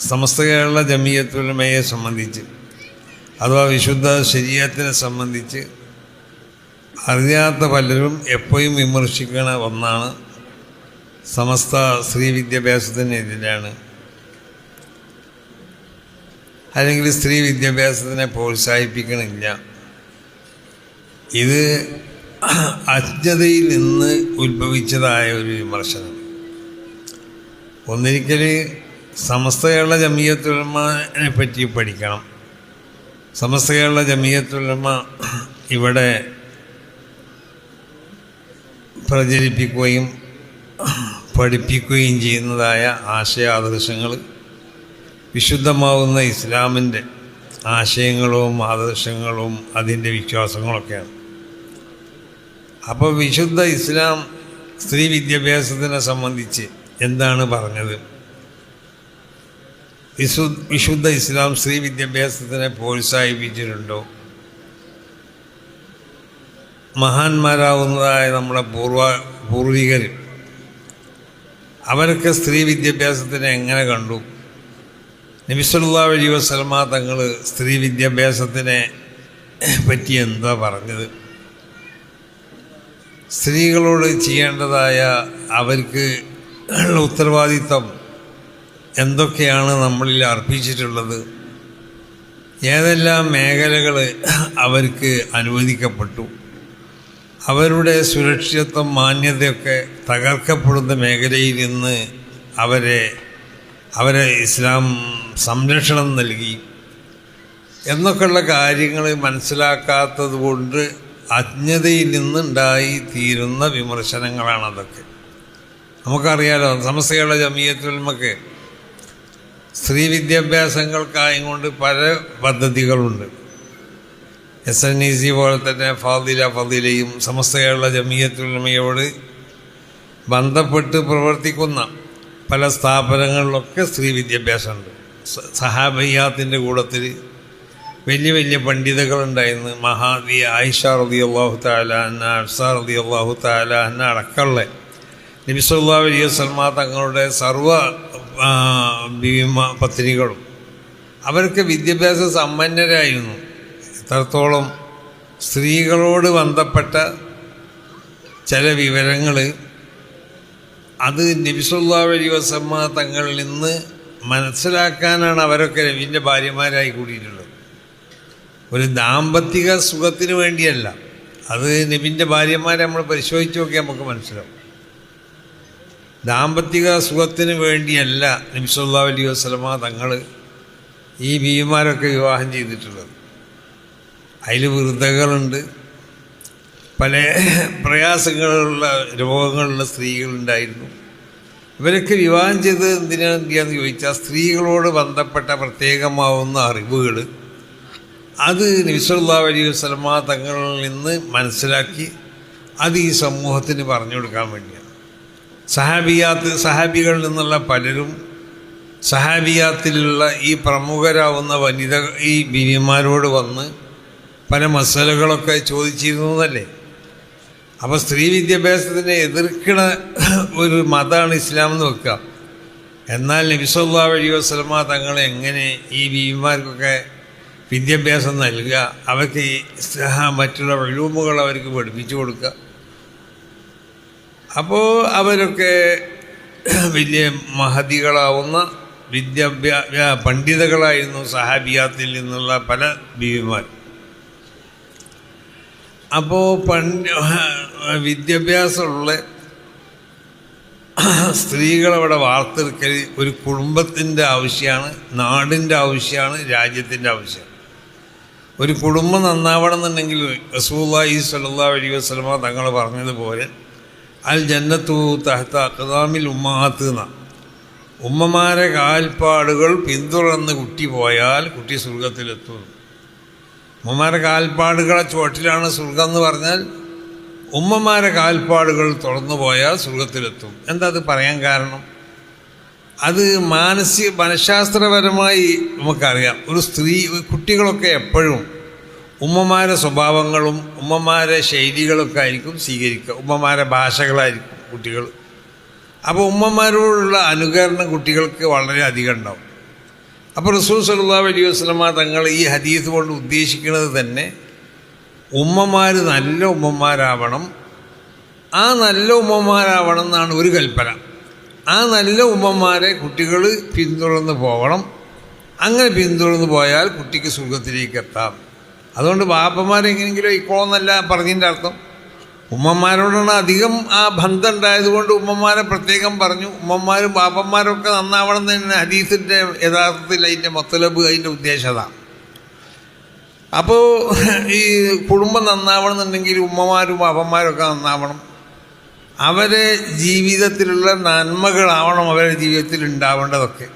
സമസ്ത കേരള ജമീയത്തുലമയെ സംബന്ധിച്ച് അഥവാ വിശുദ്ധ ശരീരത്തിനെ സംബന്ധിച്ച് അറിയാത്ത പലരും എപ്പോഴും വിമർശിക്കുന്ന ഒന്നാണ് സമസ്ത സ്ത്രീ വിദ്യാഭ്യാസത്തിനെതിരാണ്. അല്ലെങ്കിൽ സ്ത്രീ വിദ്യാഭ്യാസത്തിനെ പ്രോത്സാഹിപ്പിക്കണില്ല. ഇത് അജ്ഞതയിൽ നിന്ന് ഉത്ഭവിച്ചതായ ഒരു വിമർശനം. ഒന്നിരിക്കൽ സമസ്ത കേരള ജമീയത്തുലമനെ പറ്റി പഠിക്കണം. സമസ്ത കേരള ജമീയത്തുലമ ഇവിടെ പ്രചരിപ്പിക്കുകയും പഠിപ്പിക്കുകയും ചെയ്യുന്നതായ ആശയാദർശങ്ങൾ വിശുദ്ധമാവുന്ന ഇസ്ലാമിന്റെ ആശയങ്ങളും ആദർശങ്ങളും അതിന്റെ വിശ്വാസങ്ങളൊക്കെയാണ്. അപ്പോൾ വിശുദ്ധ ഇസ്ലാം സ്ത്രീ വിദ്യാഭ്യാസത്തിനെ സംബന്ധിച്ച് എന്താണ് പറഞ്ഞത്? വിശു വിശുദ്ധ ഇസ്ലാം സ്ത്രീ വിദ്യാഭ്യാസത്തിനെ പ്രോത്സാഹിപ്പിച്ചിട്ടുണ്ടോ? മഹാന്മാരാവുന്നതായ നമ്മുടെ പൂർവ പൂർവികർ അവരൊക്കെ സ്ത്രീ വിദ്യാഭ്യാസത്തിനെ എങ്ങനെ കണ്ടു? നബിസുല്ലാ അലി വസ്ലമ തങ്ങൾ സ്ത്രീ വിദ്യാഭ്യാസത്തിനെ പറ്റി എന്താ പറഞ്ഞത്? സ്ത്രീകളോട് ചെയ്യേണ്ടതായ അവർക്ക് ഉള്ള ഉത്തരവാദിത്തം എന്തൊക്കെയാണ് നമ്മളിൽ അർപ്പിച്ചിട്ടുള്ളത്? ഏതെല്ലാം മേഖലകൾ അവർക്ക് അനുവദിക്കപ്പെട്ടു? അവരുടെ സുരക്ഷിതത്വം മാന്യതയൊക്കെ തകർക്കപ്പെടുന്ന മേഖലയിൽ നിന്ന് അവരെ അവരെ ഇസ്ലാം സംരക്ഷണം നൽകി. എന്നൊക്കെയുള്ള കാര്യങ്ങൾ മനസ്സിലാക്കാത്തത് കൊണ്ട് അജ്ഞതയിൽ നിന്നുണ്ടായി തീരുന്ന വിമർശനങ്ങളാണതൊക്കെ. നമുക്കറിയാലോ സമസ്തകളുടെ ജമീയത്തുൽമക്ക് സ്ത്രീ വിദ്യാഭ്യാസങ്ങൾക്കായും കൊണ്ട് പല പദ്ധതികളുണ്ട്. എസ് എൻ ഇ സി പോലെ തന്നെ ഫാദില ഫദിലയും സമസ്ത കേരള ജമീയത്തുലമയോട് ബന്ധപ്പെട്ട് പ്രവർത്തിക്കുന്ന പല സ്ഥാപനങ്ങളിലൊക്കെ സ്ത്രീ വിദ്യാഭ്യാസമുണ്ട്. സഹാബയ്യാത്തിന്റെ കൂടത്തിൽ വലിയ വലിയ പണ്ഡിതകളുണ്ടായിരുന്നു. മഹാദി ആയിഷ റതി അള്ളാഹു താലാന്ന അഫ്സ റതി അള്ളാഹു താലാന്ന അടക്കമുള്ള നബിസുല്ലാ വലിയ സൽമാ തങ്ങളുടെ സർവ ഭീമ പത്നികളും അവർക്ക് വിദ്യാഭ്യാസ സമ്പന്നരായിരുന്നു. എത്രത്തോളം സ്ത്രീകളോട് ബന്ധപ്പെട്ട ചില വിവരങ്ങൾ അത് നബിസുല്ലാ വലിയ വസമ്മ തങ്ങളിൽ നിന്ന് മനസ്സിലാക്കാനാണ് അവരൊക്കെ നബിന്റെ ഭാര്യമാരായി കൂടിയിട്ടുള്ളത്. ഒരു ദാമ്പത്തിക സുഖത്തിന് വേണ്ടിയല്ല. അത് നബിന്റെ ഭാര്യമാരെ നമ്മൾ പരിശോധിച്ച് നോക്കിയാൽ നമുക്ക് മനസ്സിലാവും. ദാമ്പത്തിക സുഖത്തിന് വേണ്ടിയല്ല നബിസുല്ലാ അലൈഹി വസ്ലമ തങ്ങൾ ഈ ബീവിമാരൊക്കെ വിവാഹം ചെയ്തിട്ടുള്ളത്. അതിൽ വൃദ്ധകളുണ്ട്. പല പ്രയാസങ്ങളുള്ള രോഗങ്ങളുള്ള സ്ത്രീകളുണ്ടായിരുന്നു. ഇവരൊക്കെ വിവാഹം ചെയ്തത് എന്തിനാന്ന് ചോദിച്ചാൽ സ്ത്രീകളോട് ബന്ധപ്പെട്ട പ്രത്യേകമാവുന്ന അറിവുകൾ അത് നബിസുല്ലാ അലൈഹി വസ്ലമ തങ്ങളിൽ നിന്ന് മനസ്സിലാക്കി അത് ഈ സമൂഹത്തിന് പറഞ്ഞു കൊടുക്കാൻ വേണ്ടിയാണ്. സഹാബിയാത്ത് സഹാബികളിൽ നിന്നുള്ള പലരും സഹാബിയാത്തിലുള്ള ഈ പ്രമുഖരാവുന്ന വനിത ഈ ബിനിമാരോട് വന്ന് പല മസലുകളൊക്കെ ചോദിച്ചിരുന്നു എന്നല്ലേ അപ്പോൾ സ്ത്രീ വിദ്യാഭ്യാസത്തിനെ എതിർക്കണ ഒരു മതമാണ് ഇസ്ലാം എന്ന് വെക്കുക. എന്നാൽ നബിസുല്ലാ വഴി വസ്ലമ തങ്ങൾ എങ്ങനെ ഈ ബീവിമാർക്കൊക്കെ വിദ്യാഭ്യാസം നൽകുക? അവർക്ക് മറ്റുള്ള വിളൂമുകൾ അവർക്ക് പഠിപ്പിച്ചു കൊടുക്കുക. അപ്പോൾ അവരൊക്കെ വലിയ മഹതികളാവുന്ന വിദ്യാഭ്യാ പണ്ഡിതകളായിരുന്നു സഹാബിയാത്തിൽ നിന്നുള്ള പല ബീവിമാർ. അപ്പോൾ പണ്ട് വിദ്യാഭ്യാസമുള്ള സ്ത്രീകളവിടെ വാർത്തെടുക്കൽ ഒരു കുടുംബത്തിന്റെ ആവശ്യമാണ് നാടിന്റെ ആവശ്യമാണ് രാജ്യത്തിന്റെ ആവശ്യമാണ്. ഒരു കുടുംബം നന്നാവണം എന്നുണ്ടെങ്കിൽ റസൂല്ലായി സല്ലാ അലൈഹി വസ്ലമ തങ്ങൾ പറഞ്ഞതുപോലെ അൽ ജന്നത്തു തഹത്ത അക്കദാമിൽ ഉമ്മാത്ത് എന്ന ഉമ്മമാരെ കാൽപ്പാടുകൾ പിന്തുടർന്ന് കുട്ടി പോയാൽ കുട്ടി സ്വർഗത്തിലെത്തും ഉമ്മമാരെ കാൽപ്പാടുകളെ ചുവട്ടിലാണ് സ്വർഗം എന്ന് പറഞ്ഞാൽ ഉമ്മമാരെ കാൽപ്പാടുകൾ തുറന്നു പോയാൽ സ്വർഗത്തിലെത്തും. എന്താ അത് പറയാൻ കാരണം? അത് മാനസിക മനഃശാസ്ത്രപരമായി നമുക്കറിയാം. ഒരു സ്ത്രീ കുട്ടികളൊക്കെ എപ്പോഴും ഉമ്മമാരെ സ്വഭാവങ്ങളും ഉമ്മമാരെ ശൈലികളൊക്കെ ആയിരിക്കും സ്വീകരിക്കുക. ഉമ്മമാരെ ഭാഷകളായിരിക്കും കുട്ടികൾ. അപ്പോൾ ഉമ്മമാരോടുള്ള അനുകരണം കുട്ടികൾക്ക് വളരെ അധികം ഉണ്ടാവും. അപ്പോൾ റസൂൽ സല്ലാ അലൈഹി വസ്ലമ തങ്ങൾ ഈ ഹദീസ് കൊണ്ട് ഉദ്ദേശിക്കുന്നത് തന്നെ ഉമ്മമാർ നല്ല ഉമ്മമാരാവണം ആ നല്ല ഉമ്മമാരാവണം എന്നാണ് ഒരു കൽപ്പന. ആ നല്ല ഉമ്മമാരെ കുട്ടികൾ പിന്തുടർന്ന് പോകണം അങ്ങനെ പിന്തുടർന്ന് പോയാൽ കുട്ടിക്ക് സുഖത്തിലേക്ക് എത്താം. അതുകൊണ്ട് ബാപ്പന്മാരെങ്ങനെങ്കിലും ഇക്കോളെന്നല്ല പറഞ്ഞതിന്റെ അർത്ഥം. ഉമ്മമാരോടാണ് അധികം ആ ബന്ധം ഉണ്ടായതുകൊണ്ട് ഉമ്മമാരെ പ്രത്യേകം പറഞ്ഞു. ഉമ്മമാരും ബാപ്പന്മാരും ഒക്കെ നന്നാവണം തന്നെ ഹദീസിന്റെ യഥാർത്ഥത്തിൽ അതിന്റെ മൊത്തലബ് അതിന്റെ ഉദ്ദേശത. അപ്പോൾ ഈ കുടുംബം നന്നാവണം എന്നുണ്ടെങ്കിൽ ഉമ്മമാരും ബാപ്പന്മാരും ഒക്കെ നന്നാവണം. അവരെ ജീവിതത്തിലുള്ള നന്മകളാവണം അവരുടെ ജീവിതത്തിൽ ഉണ്ടാവേണ്ടതൊക്കെ.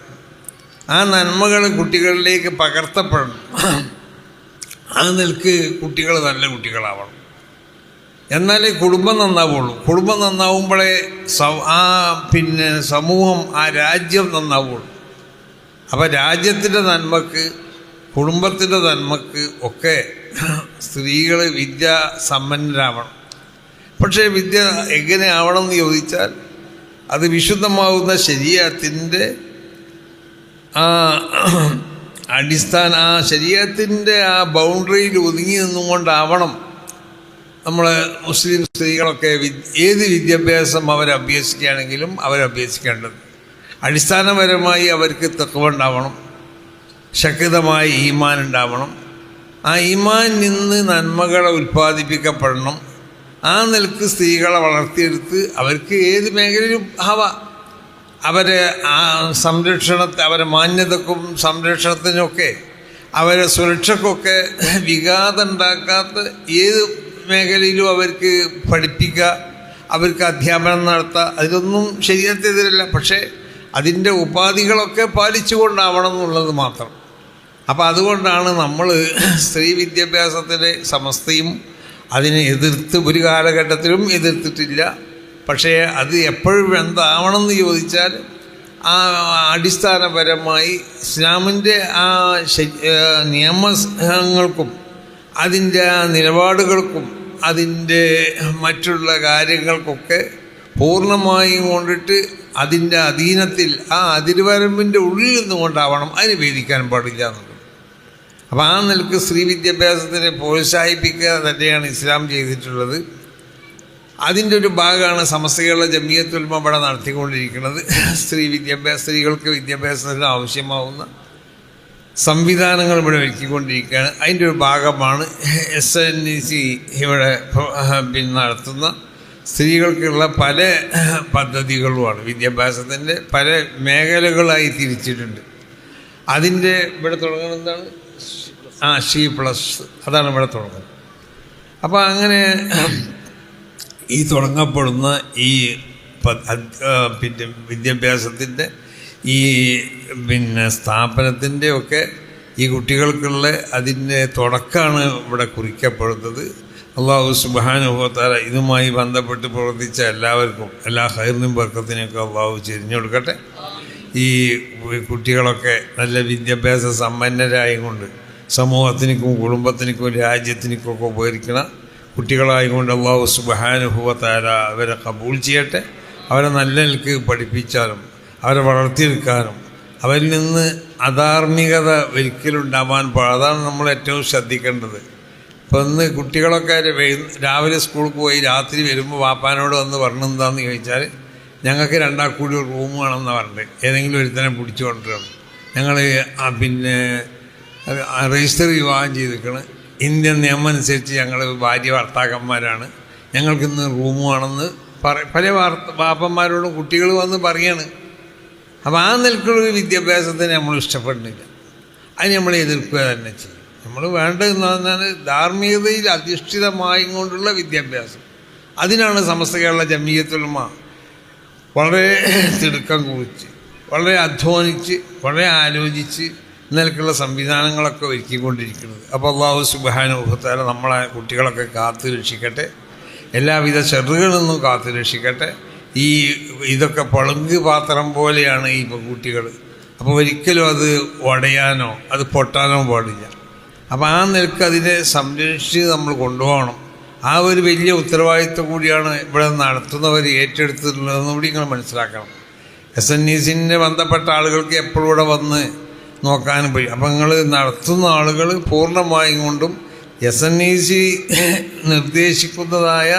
ആ നന്മകൾ കുട്ടികളിലേക്ക് പകർത്തപ്പെടണം. ആ നിൽക്ക് കുട്ടികൾ നല്ല കുട്ടികളാവണം. എന്നാലേ കുടുംബം നന്നാവുള്ളൂ. കുടുംബം നന്നാവുമ്പോഴേ ആ പിന്നെ സമൂഹം ആ രാജ്യം നന്നാവുള്ളൂ. അപ്പോൾ രാജ്യത്തിന്റെ നന്മക്ക് കുടുംബത്തിന്റെ നന്മക്ക് ഒക്കെ സ്ത്രീകൾ വിദ്യ സമ്പന്നരാവണം. പക്ഷേ വിദ്യ എങ്ങനെ ആവണം എന്ന് ചോദിച്ചാൽ അത് വിശുദ്ധമാവുന്ന ശരീരത്തിന്റെ ആ അടിസ്ഥാന ആ ശരീരത്തിന്റെ ആ ബൗണ്ടറിയിൽ ഒതുങ്ങി നിന്നുകൊണ്ടാവണം നമ്മൾ മുസ്ലിം സ്ത്രീകളൊക്കെ ഏത് വിദ്യാഭ്യാസം അവരഭ്യസിക്കുകയാണെങ്കിലും അവരഭ്യസിക്കേണ്ടത് അടിസ്ഥാനപരമായി അവർക്ക് തെക്കുവുണ്ടാവണം ശക്തമായ ഈമാൻ ഉണ്ടാവണം. ആ ഈമാൻ നിന്ന് നന്മകളെ ഉൽപ്പാദിപ്പിക്കപ്പെടണം. ആ നിലയ്ക്ക് സ്ത്രീകളെ വളർത്തിയെടുത്ത് അവർക്ക് ഏത് മേഖലയിലും ആവാം അവരെ ആ സംരക്ഷണത്തെ അവരെ മാന്യതക്കും സംരക്ഷണത്തിനൊക്കെ അവരെ സുരക്ഷക്കൊക്കെ വിഘാതം ഉണ്ടാക്കാത്ത ഏത് മേഖലയിലും അവർക്ക് പഠിപ്പിക്കുക അവർക്ക് അധ്യാപനം നടത്തുക അതിലൊന്നും ശരീരത്തെതിരല്ല പക്ഷേ അതിന്റെ ഉപാധികളൊക്കെ പാലിച്ചുകൊണ്ടാവണം എന്നുള്ളത് മാത്രം. അപ്പോൾ അതുകൊണ്ടാണ് നമ്മൾ സ്ത്രീ വിദ്യാഭ്യാസത്തിന്റെ സമസ്തയും അതിനെ എതിർത്ത് ഒരു കാലഘട്ടത്തിലും എതിർത്തിട്ടില്ല. പക്ഷേ അത് എപ്പോഴും എന്താവണമെന്ന് ചോദിച്ചാൽ ആ അടിസ്ഥാനപരമായി ഇസ്ലാമിന്റെ ആ നിയമങ്ങൾക്കും അതിന്റെ ആ നിലപാടുകൾക്കും അതിന്റെ മറ്റുള്ള കാര്യങ്ങൾക്കൊക്കെ പൂർണമായും കൊണ്ടിട്ട് അതിന്റെ അധീനത്തിൽ ആ അതിരുവരമ്പിന്റെ ഉള്ളിൽ നിന്നുകൊണ്ടാവണം അതിന് വേദിക്കാൻ പാടില്ല എന്നുള്ളത്. അപ്പോൾ ആ നിലയ്ക്ക് സ്ത്രീ വിദ്യാഭ്യാസത്തിനെ പ്രോത്സാഹിപ്പിക്കുക തന്നെയാണ് ഇസ്ലാം ചെയ്തിട്ടുള്ളത്. അതിന്റെ ഒരു ഭാഗമാണ് സമസ്തകളുടെ ജമിയത്തുൽമ ഇവിടെ നടത്തിക്കൊണ്ടിരിക്കുന്നത്. സ്ത്രീ വിദ്യാഭ്യാസ സ്ത്രീകൾക്ക് വിദ്യാഭ്യാസത്തിന് ആവശ്യമാവുന്ന സംവിധാനങ്ങൾ ഇവിടെ ഒരുക്കിക്കൊണ്ടിരിക്കുകയാണ്. അതിന്റെ ഒരു ഭാഗമാണ് എസ് എൻ ഇ സി ഇവിടെ പിന്നെ നടത്തുന്ന സ്ത്രീകൾക്കുള്ള പല പദ്ധതികളുമാണ്. വിദ്യാഭ്യാസത്തിന്റെ പല മേഖലകളായി തിരിച്ചിട്ടുണ്ട്. അതിന്റെ ഇവിടെ തുടങ്ങുന്നത് എന്താണ്? ആ ഷി പ്ലസ് അതാണ് ഇവിടെ തുടങ്ങുന്നത്. അപ്പോൾ അങ്ങനെ ഈ തുടങ്ങപ്പെടുന്ന ഈ പിന്നെ വിദ്യാഭ്യാസത്തിന്റെ ഈ പിന്നെ സ്ഥാപനത്തിന്റെ ഒക്കെ ഈ കുട്ടികൾക്കുള്ള അതിന്റെ തുടക്കമാണ് ഇവിടെ കുറിക്കപ്പെടുന്നത്. അള്ളാഹു സുബാനുഭവത്താല ഇതുമായി ബന്ധപ്പെട്ട് പ്രവർത്തിച്ച എല്ലാവർക്കും എല്ലാ ഹൈറിനും വർക്കത്തിനെയൊക്കെ അള്ളാഹു ചെരിഞ്ഞു കൊടുക്കട്ടെ. ഈ കുട്ടികളൊക്കെ നല്ല വിദ്യാഭ്യാസ സമ്പന്നരായതുകൊണ്ട് സമൂഹത്തിനും കുടുംബത്തിനും രാജ്യത്തിനൊക്കെ ഉപകരിക്കണ. കുട്ടികളായതുകൊണ്ട് അള്ളാഹു സുബഹാനുഭവത്താര അവരെ കബൂൾ ചെയ്യട്ടെ. അവരെ നല്ല നിലയ്ക്ക് പഠിപ്പിച്ചാലും അവരെ വളർത്തിയെടുക്കാനും അവരിൽ നിന്ന് അധാർമികത ഒരിക്കലുണ്ടാവാൻ പാടില്ല അതാണ് നമ്മൾ ഏറ്റവും ശ്രദ്ധിക്കേണ്ടത്. ഇപ്പം ഇന്ന് കുട്ടികളൊക്കെ രാവിലെ സ്കൂളിൽ പോയി രാത്രി വരുമ്പോൾ വാപ്പാനോട് വന്ന് പറഞ്ഞെന്താന്ന് ചോദിച്ചാൽ ഞങ്ങൾക്ക് രണ്ടാ കൂടി ഒരു റൂം വേണമെന്നാണ് പറഞ്ഞത്. ഏതെങ്കിലും ഒരുത്തനെ പിടിച്ചു കൊണ്ടുവരണം. ഞങ്ങൾ പിന്നെ രജിസ്റ്റർ വിവാഹം ചെയ്തിരിക്കണം. ഇന്ത്യൻ നിയമം അനുസരിച്ച് ഞങ്ങൾ ഭാര്യ ഭർത്താക്കന്മാരാണ്. ഞങ്ങൾക്കിന്ന് റൂം വേണമെന്ന് പറ പല വാർത്ത കുട്ടികൾ വന്ന് പറയാണ്. അപ്പോൾ ആ നിലക്കുള്ള വിദ്യാഭ്യാസത്തിന് നമ്മൾ ഇഷ്ടപ്പെടുന്നില്ല. അത് നമ്മൾ എതിർക്കുക തന്നെ ചെയ്യും. നമ്മൾ വേണ്ടതെന്ന് പറഞ്ഞാൽ ധാർമ്മികതയിൽ അധിഷ്ഠിതമായും കൊണ്ടുള്ള വിദ്യാഭ്യാസം. അതിനാണ് സമസ്ത കേരള ജമീയത്തുൽമ വളരെ തിടുക്കം കുറിച്ച് വളരെ അധ്വാനിച്ച് വളരെ ആലോചിച്ച് നിലക്കുള്ള സംവിധാനങ്ങളൊക്കെ ഒരുക്കിക്കൊണ്ടിരിക്കുന്നത്. അപ്പോൾ അള്ളാഹു സുബാനുഭവത്താല നമ്മളെ കുട്ടികളൊക്കെ കാത്തു രക്ഷിക്കട്ടെ. എല്ലാവിധ ചെറുകളിൽ നിന്നും കാത്തു രക്ഷിക്കട്ടെ. ഈ ഇതൊക്കെ പളുങ്ക് പാത്രം പോലെയാണ് ഈ കുട്ടികൾ അപ്പോൾ ഒരിക്കലും അത് ഉടയാനോ അത് പൊട്ടാനോ പാടില്ല. അപ്പോൾ ആ നിലയ്ക്ക് അതിനെ സംരക്ഷിച്ച് നമ്മൾ കൊണ്ടുപോകണം. ആ ഒരു വലിയ ഉത്തരവാദിത്വം കൂടിയാണ് ഇവിടെ നടത്തുന്നവർ ഏറ്റെടുത്തിട്ടുള്ളതെന്ന് കൂടി നിങ്ങൾ മനസ്സിലാക്കണം. എസ് എൻ ഇ സിന്റെ ബന്ധപ്പെട്ട ആളുകൾക്ക് എപ്പോഴും ഇവിടെ വന്ന് നോക്കാനും പോയി അപ്പം നിങ്ങൾ നടത്തുന്ന ആളുകൾ പൂർണമായും കൊണ്ടും എസ് എൻ ഇ സി നിർദ്ദേശിക്കുന്നതായ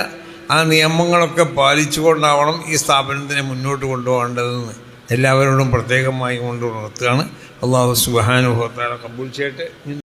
ആ നിയമങ്ങളൊക്കെ പാലിച്ചുകൊണ്ടാവണം ഈ സ്ഥാപനത്തിനെ മുന്നോട്ട് കൊണ്ടുപോകേണ്ടതെന്ന് എല്ലാവരോടും പ്രത്യേകമായി കൊണ്ട് ഉണർത്തുകയാണ്. അള്ളാഹു സുബാനുഭവത്താലെ കമ്പൂൾ ചെയ്യട്ടെ.